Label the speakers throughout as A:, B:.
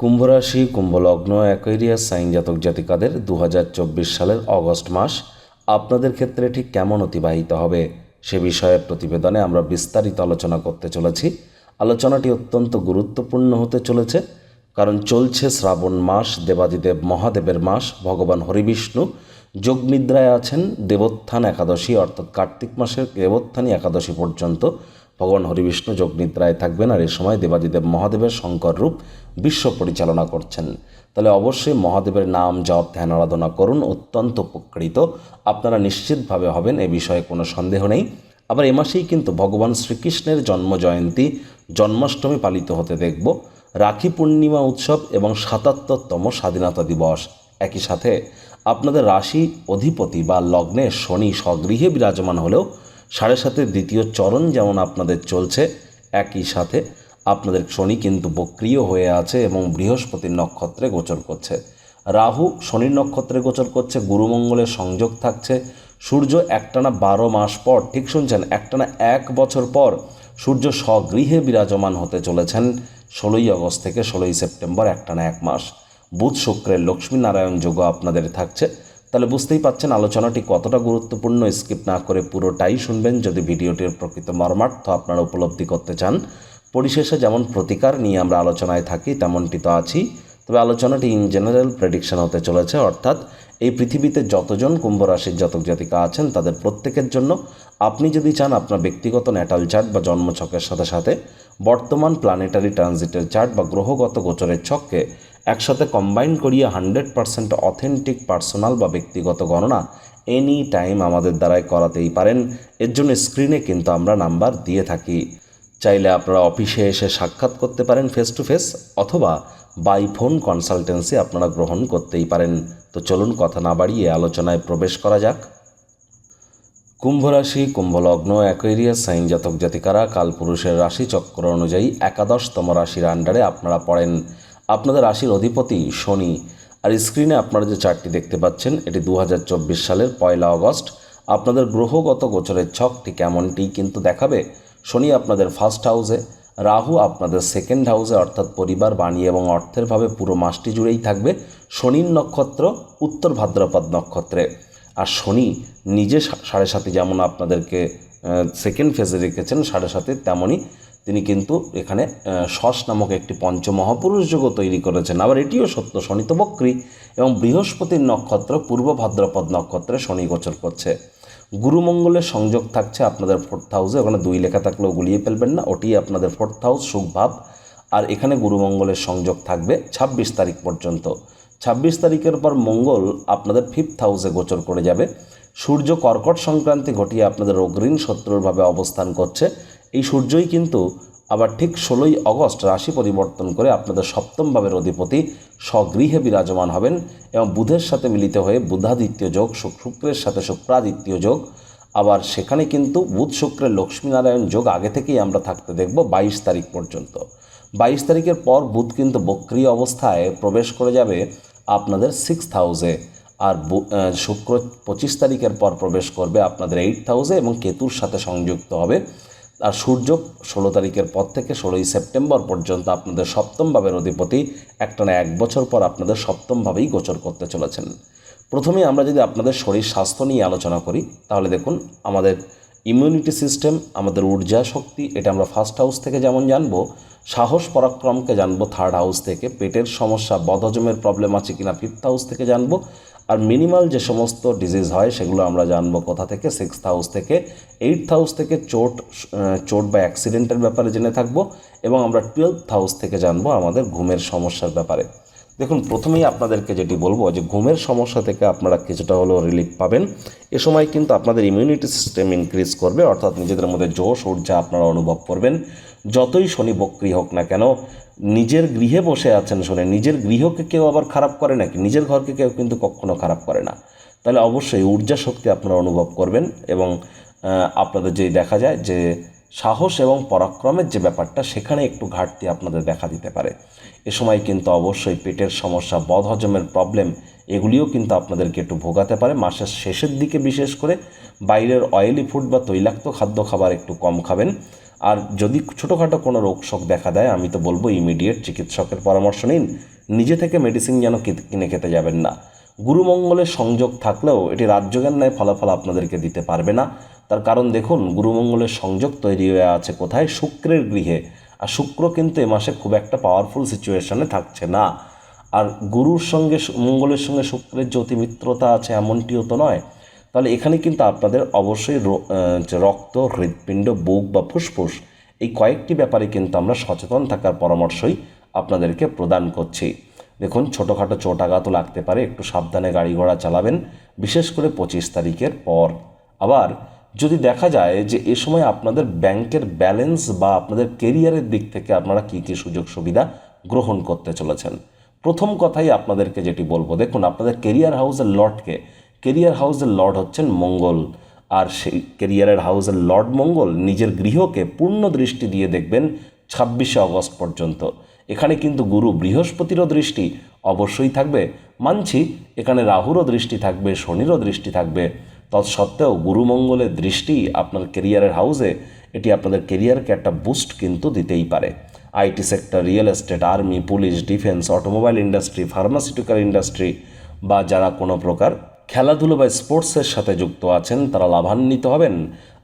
A: কুম্ভরাশি, কুম্ভলগ্ন, Aquarius sign জাতক জাতিকাদের দু হাজার চব্বিশ সালের অগস্ট মাস আপনাদের ক্ষেত্রে ঠিক কেমন অতিবাহিত হবে? সে বিষয়ে প্রতিবেদনে আমরা বিস্তারিত আলোচনা করতে চলেছি। আলোচনাটি অত্যন্ত গুরুত্বপূর্ণ হতে চলেছে, কারণ চলছে শ্রাবণ মাস, দেবাদিদেব মহাদেবের মাস, ভগবান হরিবিষ্ণু যোগনিদ্রায় আছেন, দেবোত্থান একাদশী, অর্থাৎ কার্তিক মাসের দেবোত্থানী একাদশী পর্যন্ত ভগবান হরিবিষ্ণু যোগনিদ্রায় থাকবেন আর এ সময় দেবাদিদেব মহাদেবের শঙ্কর রূপ বিশ্ব পরিচালনা করছেন। তাহলে অবশ্যই মহাদেবের নাম, জপ, ধ্যান, আরাধনা করুন, অত্যন্ত উপকৃত। আপনারা নিশ্চিতভাবে হবেন, এ বিষয়ে কোনো সন্দেহ নেই। আবার এ মাসেই কিন্তু ভগবান শ্রীকৃষ্ণের জন্ম জয়ন্তী, জন্মাষ্টমী পালিত হতে দেখব। রাখি পূর্ণিমা উৎসব এবং সাতাত্তরতম স্বাধীনতা দিবস একই সাথে। আপনাদের রাশি, অধিপতি বা লগ্নে শনি স্বগৃহে বিরাজমান হলেও সাড়ে সাতের দ্বিতীয় চরণ যেমন আপনাদের চলছে, একই সাথে আপনাদের শনি কিন্তু বক্রিয় হয়ে আছে এবং বৃহস্পতির নক্ষত্রে গোচর করছে। রাহু শনির নক্ষত্রে গোচর করছে গুরুমঙ্গলের সংযোগ থাকছে, সূর্য একটানা বারো মাস পর, ঠিক শুনছেন, একটানা এক বছর পর সূর্য স্বগৃহে বিরাজমান হতে চলেছেন, ষোলোই আগস্ট থেকে ষোলোই সেপ্টেম্বর একটানা এক মাস। বুধ শুক্রের লক্ষ্মীনারায়ণ যোগ আপনাদের থাকছে তাহলে বুঝতেই পাচ্ছেন আলোচনাটি কতটা গুরুত্বপূর্ণ, স্কিপ না করে পুরোটাই শুনবেন। যদি ভিডিওটির প্রকৃত মর্মার্থ আপনারা উপলব্ধি করতে চান, পরিশেষে যেমন প্রতিকার নিয়ে আমরা আলোচনায় থাকি, তেমনটি তো আছি তবে আলোচনাটি ইন জেনারেল প্রেডিকশন হতে চলেছে, অর্থাৎ এই পৃথিবীতে যতজন কুম্ভ রাশির জাতক জাতিকা আছেন, তাদের প্রত্যেকের জন্য আপনি যদি চান আপনার ব্যক্তিগত ন্যাটাল চার্ট বা জন্মছকের সাথে সাথে, বর্তমান প্ল্যানেটারি ট্রানজিটের চার্ট বা গ্রহগত গোচরের ছককে একসাথে কম্বাইন করিয়ে হান্ড্রেড পার্সেন্ট অথেন্টিক পার্সোনাল বা ব্যক্তিগত গণনা এনি টাইম আমাদের দ্বারাই করাতেই পারেন। এর জন্য স্ক্রিনে কিন্তু আমরা নাম্বার দিয়ে থাকি। চাইলে আপনারা অফিসে এসে সাক্ষাৎ করতে পারেন ফেস টু ফেস অথবা বাই ফোন কনসালটেন্সি আপনারা গ্রহণ করতেই পারেন। তো চলুন কথা না বাড়িয়ে আলোচনায় প্রবেশ করা যাক। কুম্ভ রাশি কুম্ভলগ্ন অ্যাকোয়ারিয়াস সাইন জাতক জাতিকারা কালপুরুষের রাশি চক্র অনুযায়ী একাদশতম রাশির আন্ডারে আপনারা পড়েন। আপনাদের রাশির অধিপতি শনি। আর স্ক্রিনে আপনারা যে চারটি দেখতে পাচ্ছেন, এটি দু হাজার চব্বিশ সালের পয়লা আগস্ট আপনাদের গ্রহগত গোচরের ছকটি কেমনটি কিন্তু দেখাবে। শনি আপনাদের ফার্স্ট হাউসে রাহু আপনাদের সেকেন্ড হাউসে অর্থাৎ পরিবার, বাণী এবং অর্থের ভাবে পুরো মাসটি জুড়েই থাকবে শনির নক্ষত্র, উত্তর ভাদ্রপদ নক্ষত্রে। আর শনি নিজে সাড়ে সাথে যেমন আপনাদেরকে সেকেন্ড ফেজে রেখেছেন সাড়ে সাথে তেমনই তিনি কিন্তু এখানে শশ নামক একটি পঞ্চমহাপুরুষ যোগও তৈরি করেছেন। আবার এটিও সত্য শনি তো বক্রী এবং বৃহস্পতির নক্ষত্র পূর্ব ভাদ্রপদ নক্ষত্রে শনি গোচর করছে। গুরুমঙ্গলের সংযোগ থাকছে আপনাদের ফোর্থ হাউসে ওখানে দুই লেখা থাকলেও গুলিয়ে ফেলবেন না ওটি আপনাদের ফোর্থ হাউস সুখভাব। আর এখানে গুরুমঙ্গলের সংযোগ থাকবে ছাব্বিশ তারিখ পর্যন্ত। ছাব্বিশ তারিখের পর মঙ্গল আপনাদের ফিফথ হাউসে গোচর করে যাবে। সূর্য কর্কট সংক্রান্তি ঘটিয়ে আপনাদের অগ্রিণ শত্রুরভাবে অবস্থান করছে। এই সূর্যই কিন্তু আবার ঠিক ষোলোই অগস্ট রাশি পরিবর্তন করে আপনাদের সপ্তম ভাবের অধিপতি স্বগৃহে বিরাজমান হবেন এবং বুধের সাথে মিলিত হয়ে বুধাদিত্য যোগ শুক্রের সাথে শুক্রাদিত্য যোগ, আবার সেখানে কিন্তু বুধ শুক্রের লক্ষ্মীনারায়ণ যোগ আগে থেকেই আমরা থাকতে দেখব বাইশ তারিখ পর্যন্ত। বাইশ তারিখের পর বুধ কিন্তু বক্রিয় অবস্থায় প্রবেশ করে যাবে আপনাদের সিক্সথ হাউসে আর শুক্র পঁচিশ তারিখের পর প্রবেশ করবে আপনাদের এইট হাউসে এবং কেতুর সাথে সংযুক্ত হবে। আর সূর্য ষোলো তারিখের পর থেকে ষোলোই সেপ্টেম্বর পর্যন্ত আপনাদের সপ্তম ভাবের অধিপতি। একটানা এক বছর পর আপনাদের সপ্তমভাবেই গোচর করতে চলেছেন। প্রথমেই আমরা যদি আপনাদের শরীর স্বাস্থ্য নিয়ে আলোচনা করি, তাহলে দেখুন আমাদের ইমিউনিটি সিস্টেম, আমাদের ঊর্জা শক্তি, এটা আমরা ফার্স্ট হাউস থেকে যেমন জানব, সাহস পরাক্রমকে জানব থার্ড হাউস থেকে, পেটের সমস্যা, বদহজমের প্রবলেম আছে কিনা ফিফথ হাউস থেকে জানব, আর মিনিমাল যে সমস্ত ডিজিজ হয় সেগুলো আমরা জানব কোথা থেকে সিক্সথ হাউস থেকে এইটথ হাউস থেকে চোট চোট বা অ্যাক্সিডেন্টের ব্যাপারে জেনে থাকব, এবং আমরা টুয়েলথ হাউস থেকে জানব আমাদের ঘুমের সমস্যার ব্যাপারে। দেখুন, প্রথমেই আপনাদেরকে যেটি বলব যে ঘুমের সমস্যা থেকে আপনারা কিছুটা হলেও রিলিফ পাবেন। এ সময় কিন্তু আপনাদের ইমিউনিটি সিস্টেম ইনক্রিজ করবে, অর্থাৎ নিজেদের মধ্যে জোশ, ঊর্জা আপনারা অনুভব করবেন। যতই শনি বক্রি হোক না কেন, নিজের গৃহে বসে আছেন শনি, নিজের গৃহকে কেউ আবার খারাপ করে নাকি? নিজের ঘরকে কেউ কিন্তু কখনো খারাপ করে না। তাহলে অবশ্যই ঊর্জা শক্তি আপনারা অনুভব করবেন এবং আপনাদের যেই দেখা যায় যে সাহস এবং পরাক্রমের যে ব্যাপারটা, সেখানে একটু ঘাটতি আপনাদের দেখা দিতে পারে। এ সময় কিন্তু অবশ্যই পেটের সমস্যা, বদহজমের প্রবলেম এগুলিও কিন্তু আপনাদেরকে একটু ভোগাতে পারে। মাসের শেষের দিকে বিশেষ করে বাইরের অয়েলি ফুড বা তৈলাক্ত খাদ্য খাবার একটু কম খাবেন। আর যদি ছোটোখাটো কোনো রোগ শোক দেখা দেয়, আমি তো বলব ইমিডিয়েট চিকিৎসকের পরামর্শ নিন। নিজে থেকে মেডিসিন যেন কিনে খেতে যাবেন না। গুরুমঙ্গলের সংযোগ থাকলেও এটি রাজ্যজ্ঞান ন্যায় ফলাফল আপনাদেরকে দিতে পারবে না। তার কারণ দেখুন, গুরুমঙ্গলের সংযোগ তৈরি হয়ে আছে কোথায়? শুক্রের গৃহে। আর শুক্র কিন্তু এ মাসে খুব একটা পাওয়ারফুল সিচুয়েশনে থাকছে না। আর গুরুর সঙ্গে মঙ্গলের সঙ্গে শুক্রের যে অতি মিত্রতা আছে এমনটিও তো নয়। তাহলে এখানে কিন্তু আপনাদের অবশ্যই রক্ত, হৃৎপিণ্ড, বুক বা ফুসফুস, এই কয়েকটি ব্যাপারে কিন্তু আমরা সচেতন থাকার পরামর্শই আপনাদেরকে প্রদান করছি। দেখুন, ছোটোখাটো চোট আঘাতও লাগতে পারে, একটু সাবধানে গাড়ি ঘোড়া চালাবেন, বিশেষ করে পঁচিশ তারিখের পর। আবার, যদি দেখা যায় যে এ সময় আপনাদের ব্যাংকের ব্যালেন্স বা আপনাদের কেরিয়ারের দিক থেকে আপনারা কী কী সুযোগ সুবিধা গ্রহণ করতে চলেছেন, প্রথম কথাই আপনাদেরকে যেটি বলব, দেখুন, আপনাদের কেরিয়ার হাউসের লর্ডকে, কেরিয়ার হাউসের লর্ড হচ্ছেন মঙ্গল, আর সেই কেরিয়ারের হাউসের লর্ড মঙ্গল নিজের গৃহকে পূর্ণ দৃষ্টি দিয়ে দেখবেন ছাব্বিশে অগস্ট পর্যন্ত। এখানে কিন্তু গুরু বৃহস্পতিরও দৃষ্টি অবশ্যই থাকবে। মানছি, এখানে রাহুরও দৃষ্টি থাকবে, শনিরও দৃষ্টি থাকবে। তৎসত্ত্বেও গুরুমঙ্গলের দৃষ্টি আপনার কেরিয়ারের হাউসে, এটি আপনাদের কেরিয়ারকে একটা বুস্ট কিন্তু দিতেই পারে। IT sector, real estate, army, police, defence, automobile industry, pharmaceutical industry বা যারা কোনো প্রকার খেলাধুলো বা স্পোর্টসের সাথে যুক্ত আছেন, তারা লাভান্বিত হবেন।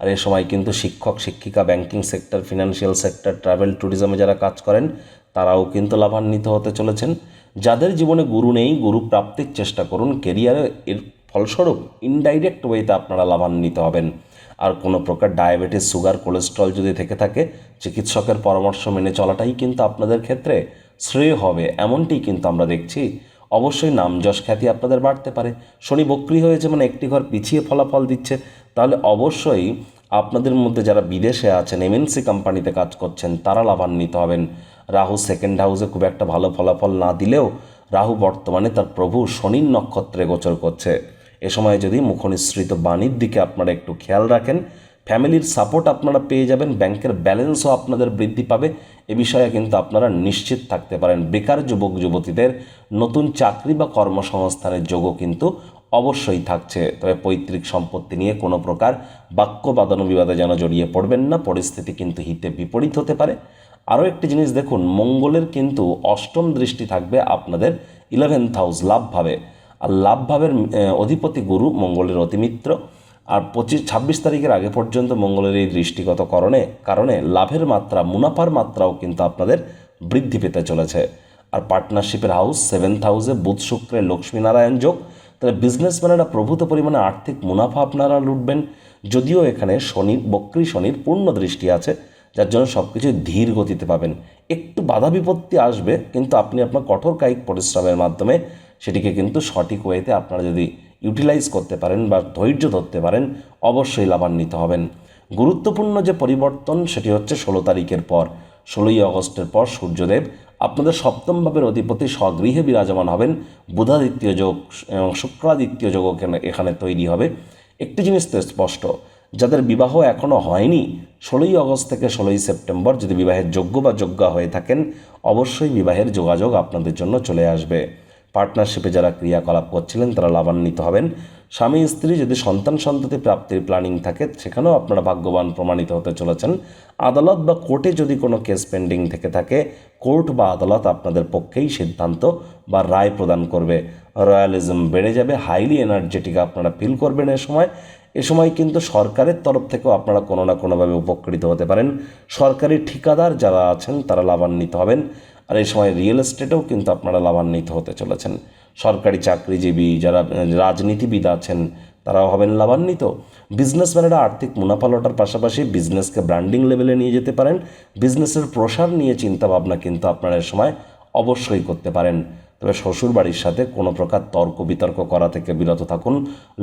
A: আর এ সময় কিন্তু শিক্ষক, শিক্ষিকা, banking sector, financial sector, travel, ট্যুরিজমে যারা কাজ করেন তারাও কিন্তু লাভান্বিত হতে চলেছেন। যাদের জীবনে গুরু নেই, গুরু প্রাপ্তির চেষ্টা করুন। কেরিয়ারে এর ফলস্বরূপ ইনডাইরেক্ট ওয়েতে আপনারা লাভান্বিত হবেন। আর কোনো প্রকার ডায়াবেটিস সুগার কোলেস্ট্রল যদি থেকে থাকে, চিকিৎসকের পরামর্শ মেনে চলাটাই কিন্তু আপনাদের ক্ষেত্রে শ্রেয় হবে। এমনটি কিন্তু আমরা দেখছি। অবশ্যই নাম যশ খ্যাতি আপনাদের বাড়তে পারে। শনি বক্রি হয়েছে মানে একটি ঘর পিছিয়ে ফলাফল দিচ্ছে, তাহলে অবশ্যই আপনাদের মধ্যে যারা বিদেশে আছেন এমএনসি কোম্পানিতে কাজ করছেন, তারা লাভান্বিত হবেন। রাহু সেকেন্ড হাউসে খুব একটা ভালো ফলাফল না দিলেও রাহু বর্তমানে তার প্রভু শনির নক্ষত্রে গোচর করছে। এ সময় যদি মুখনিসৃত বাণীর দিকে আপনারা একটু খেয়াল রাখেন, ফ্যামিলির সাপোর্ট আপনারা পেয়ে যাবেন, ব্যাংকের ব্যালেন্সও আপনাদের বৃদ্ধি পাবে। এ বিষয়ে কিন্তু আপনারা নিশ্চিত থাকতে পারেন। বেকার যুবক, যুবতীদের নতুন চাকরি বা কর্মসংস্থানের যোগও কিন্তু অবশ্যই থাকছে। তবে পৈতৃক সম্পত্তি নিয়ে কোনো প্রকার বাক্য বাদানুবিবাদে যেন জড়িয়ে পড়বেন না। পরিস্থিতি কিন্তু হিতে বিপরীত হতে পারে। আরও একটি জিনিস দেখুন, মঙ্গলের কিন্তু অষ্টম দৃষ্টি থাকবে আপনাদের ইলেভেন্থ হাউস লাভভাবে আর লাভভাবের অধিপতি গুরু মঙ্গলের অতিমিত্র। আর পঁচিশ, ছাব্বিশ তারিখের আগে পর্যন্ত মঙ্গলের এই দৃষ্টিগত করণে, কারণে লাভের মাত্রা, মুনাফার মাত্রাও কিন্তু আপনাদের বৃদ্ধি পেতে চলেছে। আর পার্টনারশিপের হাউস সেভেন্থ হাউসে বুধ শুক্রের লক্ষ্মীনারায়ণ যোগ। তাহলে বিজনেসম্যানেরা প্রভূত পরিমাণে আর্থিক মুনাফা আপনারা লুটবেন। যদিও এখানে শনির বক্রী শনির পূর্ণ দৃষ্টি আছে। যার জন্য সব কিছু ধীর গতিতে পাবেন। একটু বাধা বিপত্তি আসবে, কিন্তু আপনি আপনার কঠোর কায়িক পরিশ্রমের মাধ্যমে সেটিকে কিন্তু সঠিক ওয়েতে আপনারা যদি ইউটিলাইজ করতে পারেন বা ধৈর্য ধরতে পারেন, অবশ্যই লাভান্বিত হবেন। গুরুত্বপূর্ণ যে পরিবর্তন, সেটি হচ্ছে ষোলো তারিখের পর। ষোলোই আগস্টের পর সূর্যদেব আপনাদের সপ্তম ভাবের অধিপতি স্বগৃহে বিরাজমান হবেন। বুধাদিত্য যোগ এবং শুক্রাদিত্য যোগ এখানে তৈরি হবে। একটি জিনিস তো স্পষ্ট যাদের বিবাহ এখনও হয়নি, ষোলোই আগস্ট থেকে ষোলোই সেপ্টেম্বর যদি বিবাহের যোগ্য বা যোগ্যা হয়ে থাকেন, অবশ্যই বিবাহের যোগাযোগ আপনাদের জন্য চলে আসবে। পার্টনারশিপে যারা ক্রিয়াকলাপ করছিলেন, তারা লাভান্বিত হবেন। স্বামী, স্ত্রী যদি সন্তান সন্ততি প্রাপ্তির প্ল্যানিং থাকে, সেখানেও আপনারা ভাগ্যবান প্রমাণিত হতে চলেছেন। আদালত বা কোর্টে যদি কোনো কেস পেন্ডিং থেকে থাকে, কোর্ট বা আদালত আপনাদের পক্ষেই সিদ্ধান্ত বা রায় প্রদান করবে। রয়্যালিজম বেড়ে যাবে, হাইলি এনার্জেটিক আপনারা ফিল করবেন এ সময়। এ সময় কিন্তু সরকারের তরফ থেকেও আপনারা কোনো না কোনোভাবে উপকৃত হতে পারেন। সরকারি ঠিকাদার যারা আছেন, তারা লাভান্বিত হবেন। আর এই সময় রিয়েল এস্টেটেও কিন্তু আপনারা লাভান্বিত হতে চলেছেন। সরকারি চাকরিজীবী যারা, রাজনীতিবিদ আছেন, তারাও হবেন লাভান্বিত। বিজনেসম্যানেরা আর্থিক মুনাফা লটার পাশাপাশি বিজনেসকে ব্র্যান্ডিং লেভেলে নিয়ে যেতে পারেন। বিজনেসের প্রসার নিয়ে চিন্তাভাবনা কিন্তু আপনারা এ সময় অবশ্যই করতে পারেন। তবে শ্বশুর বাড়ির সাথে কোনো প্রকার তর্ক বিতর্ক করা থেকে বিরত থাকুন।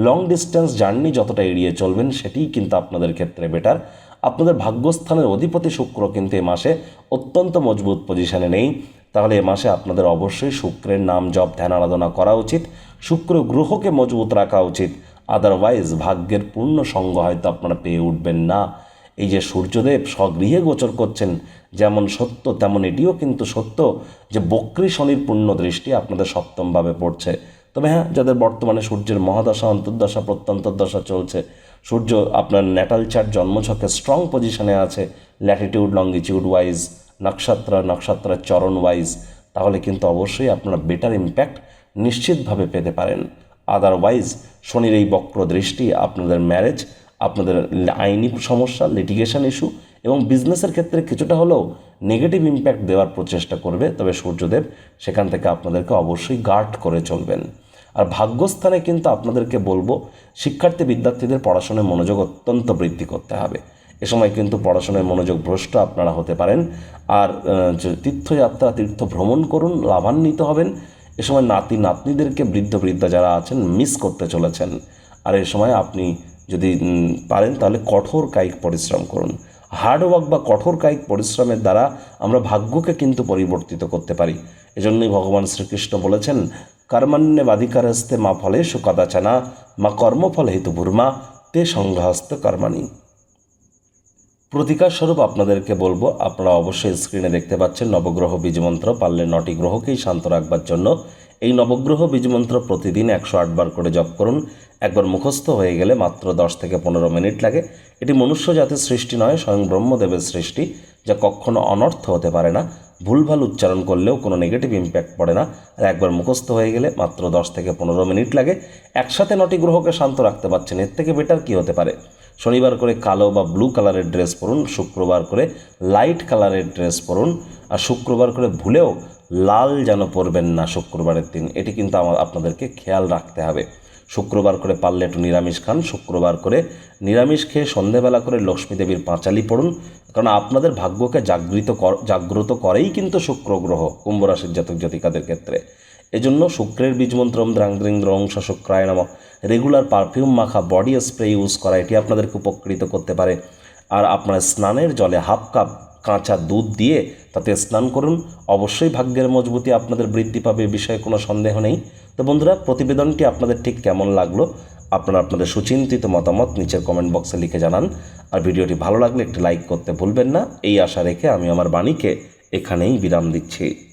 A: লং ডিস্টেন্স জার্নি যতটা এড়িয়ে চলবেন সেটিই কিন্তু আপনাদের ক্ষেত্রে বেটার আপনাদের ভাগ্যস্থানের অধিপতি শুক্র কিন্তু এ মাসে অত্যন্ত মজবুত পজিশনে নেই। তাহলে এ মাসে আপনাদের অবশ্যই শুক্রের নাম জপ, ধ্যান, আরাধনা করা উচিত। শুক্র গ্রহকে মজবুত রাখা উচিত। আদারওয়াইজ ভাগ্যের পূর্ণ সঙ্গ হয়তো আপনারা পেয়ে উঠবেন না। এই যে সূর্যদেব স্বগৃহে গোচর করছেন যেমন সত্য, তেমন এটিও কিন্তু সত্য যে বক্রী শনির পূর্ণ দৃষ্টি আপনাদের সপ্তমভাবে পড়ছে। তবে হ্যাঁ যাদের বর্তমানে সূর্যের মহাদশা, অন্তর্দশা প্রত্যন্তর্দশা চলছে, সূর্য আপনার ন্যাটাল চার্ট জন্মছকে স্ট্রং পজিশনে আছে ল্যাটিটিউড লঙ্গিটিউড ওয়াইজ নক্ষত্র, নক্ষত্রের চরণ ওয়াইজ তাহলে কিন্তু অবশ্যই আপনারা বেটার ইম্প্যাক্ট নিশ্চিতভাবে পেতে পারেন। আদারওয়াইজ শনির এই বক্র দৃষ্টি, আপনাদের ম্যারেজ আপনাদের আইনি সমস্যা লিটিগেশন ইস্যু এবং বিজনেসের ক্ষেত্রে কিছুটা হলেও নেগেটিভ ইম্প্যাক্ট দেওয়ার প্রচেষ্টা করবে, তবে সূর্যদেব সেখান থেকে আপনাদেরকে অবশ্যই গার্ড করে চলবেন। আর ভাগ্যস্থানে কিন্তু আপনাদেরকে বলব, শিক্ষার্থী বিদ্যার্থীদের পড়াশোনায় মনোযোগ অত্যন্ত বৃদ্ধি করতে হবে। এ সময় কিন্তু পড়াশোনায় মনোযোগ ভ্রষ্ট আপনারা হতে পারেন। আর তীর্থযাত্রা, তীর্থ ভ্রমণ করুন, লাভান্বিত হবেন। এ সময় নাতি, নাতনিদেরকে বৃদ্ধ, বৃদ্ধা যারা আছেন মিস করতে চলেছেন। আর এ সময় আপনি যদি পারেন, তাহলে কঠোর কায়িক পরিশ্রম করুন। হার্ডওয়ার্ক বা কঠোর কায়িক পরিশ্রমের দ্বারা আমরা ভাগ্যকে কিন্তু পরিবর্তিত করতে পারি। এজন্যই ভগবান শ্রীকৃষ্ণ বলেছেন কার্মান্যে বাধিকার হস্তে মা ফলে সুকদাচানা মা কর্মফল হেতু ভূর্মা, তে সংঘাস্ত কর্মাণী। প্রতিকার স্বরূপ আপনাদেরকে বলব, আপনারা অবশ্যই স্ক্রিনে দেখতে পাচ্ছেন নবগ্রহ বীজমন্ত্র পারলে নটি গ্রহকেই শান্ত রাখবার জন্য। এই নবগ্রহ বীজমন্ত্র প্রতিদিন একশো আটবার করে জপ করুন। একবার মুখস্থ হয়ে গেলে মাত্র দশ থেকে পনেরো মিনিট লাগে। এটি মনুষ্য জাতির সৃষ্টি নয়, স্বয়ং ব্রহ্মদেবের সৃষ্টি, যা কখনো অনর্থ হতে পারে না। ভুলভাল উচ্চারণ করলেও কোনো নেগেটিভ ইম্প্যাক্ট পড়ে না। আর একবার মুখস্থ হয়ে গেলে মাত্র দশ থেকে পনেরো মিনিট লাগে। একসাথে নটি গ্রহকে শান্ত রাখতে পারছেন, এর থেকে বেটার কী হতে পারে? শনিবার করে কালো বা ব্লু কালারের ড্রেস পরুন, শুক্রবার করে লাইট কালারের ড্রেস পরুন, আর শুক্রবার করে ভুলেও লাল যেন পরবেন না শুক্রবারের দিন। এটি কিন্তু আমার, আপনাদেরকে খেয়াল রাখতে হবে। শুক্রবার করে পারলে একটু নিরামিষ খান, শুক্রবার করে নিরামিষ খেয়ে সন্ধেবেলা করে লক্ষ্মী দেবীর পাঁচালি পড়ুন, কারণ আপনাদের ভাগ্যকে জাগৃত জাগ্রত করেই কিন্তু শুক্র গ্রহ জাতক জাতিকাদের ক্ষেত্রে। এজন্য শুক্রের বীজমন্ত্রম দ্রাংদ্রিং দ্রংশ শুক্রায় নাম রেগুলার পারফিউম মাখা বডি স্প্রে ইউজ করা এটি আপনাদেরকে উপকৃত করতে পারে। আর আপনার স্নানের জলে হাফ কাপ কাঁচা দুধ দিয়ে তাতে স্নান করুন। অবশ্যই ভাগ্যের মজবুতি আপনাদের বৃদ্ধি পাবে, এ বিষয়ে কোনো সন্দেহ নেই। তো বন্ধুরা, প্রতিবেদনটি আপনাদের ঠিক কেমন লাগল? আপনারা আপনাদের সুচিন্তিত মতামত নিচের কমেন্ট বক্সে লিখে জানান। আর ভিডিওটি ভালো লাগলে একটি লাইক করতে ভুলবেন না। এই আশা রেখে আমি আমার বাণীকে এখানেই বিরাম দিচ্ছি।